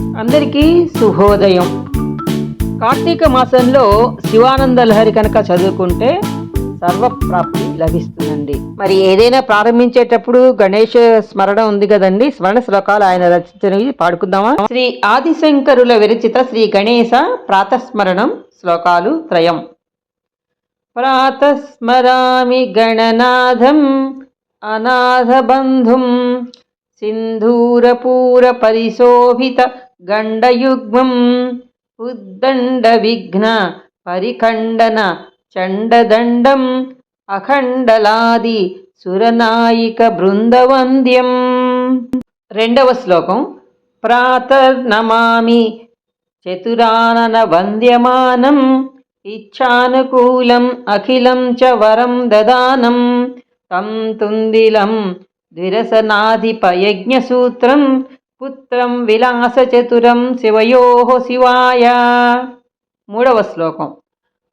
అందరికీ శుభోదయం. కార్తీక మాసంలో శివానంద లహరి కనుక చదువుకుంటే సర్వప్రాప్తి లభిస్తుందండి. మరి ఏదైనా ప్రారంభించేటప్పుడు గణేష్ స్మరణ ఉంది కదండి స్మరణ శ్లోకాలు ఆయన రచించినవి పాడుకుందామా? శ్రీ ఆదిశంకరుల విరచిత శ్రీ గణేశ ప్రాతస్మరణం శ్లోకాలు త్రయం. ప్రాతస్మరామి గణనాథం అనాథబంధుం సింధూరపూర పరిశోభిత గండయుగ్మం ఉద్దండ విఘ్న పరిఖండన చండదండం అఖండలాది సురనాయిక బృందవంద్యం. రెండవ శ్లోకం ప్రాతర్నమామి చతురానన వంద్యమానం ఇచ్చానుకూలం అఖిలం చ వరం దదానం తం తుందిలం ద్విరసనాధిపయజ్ఞసూత్రం పుత్రం విలాసచతురం శివయో శివాయ. మూడవ శ్లోకం.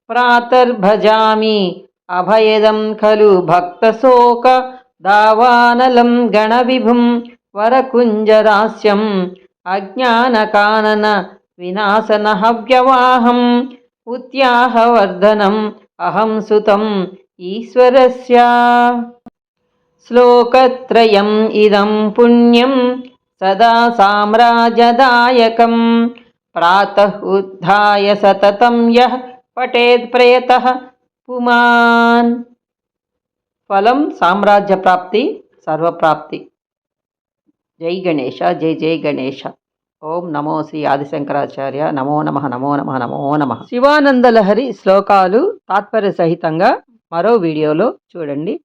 ప్రాతర్భజామి అభయదం ఖలు భక్తశోక దావానలం గణవిభుం వరకుంజరాస్యం అజ్ఞానకానన వినాశన హవ్యవాహం ఉత్యాహవర్ధనం అహం సుతం ఈశ్వరస్య. శ్లోకత్రయం ఇదం పుణ్యం సదా సామ్రాజ్యదాయకం. ప్రాతః సతతం యః పఠేత్ ప్రయతః పుమాన్. ఫలం సామ్రాజ్య ప్రాప్తి సర్వప్రాప్తి. జై గణేష జై జై గణేష. ఓం నమో శ్రీ ఆదిశంకరాచార్య నమో నమ నమో నమ నమో నమ. శివానందలహరి శ్లోకాలు తాత్పర్య సహితంగా మరో వీడియోలో చూడండి.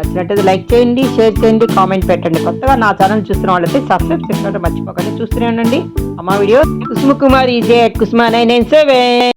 నచ్చినట్టయితే లైక్ చేయండి షేర్ చేయండి కామెంట్ పెట్టండి. కొత్తగా నా ఛానల్ చూస్తున్న వాళ్ళైతే సబ్స్క్రైబ్ చేసుకోవడం మర్చిపోకండి. చూస్తూనే ఉండండి. అమ్మ వీడియో. కుసుమ కుమార్ ఈజే కుసుమ నైన్ నైన్ సెవెన్.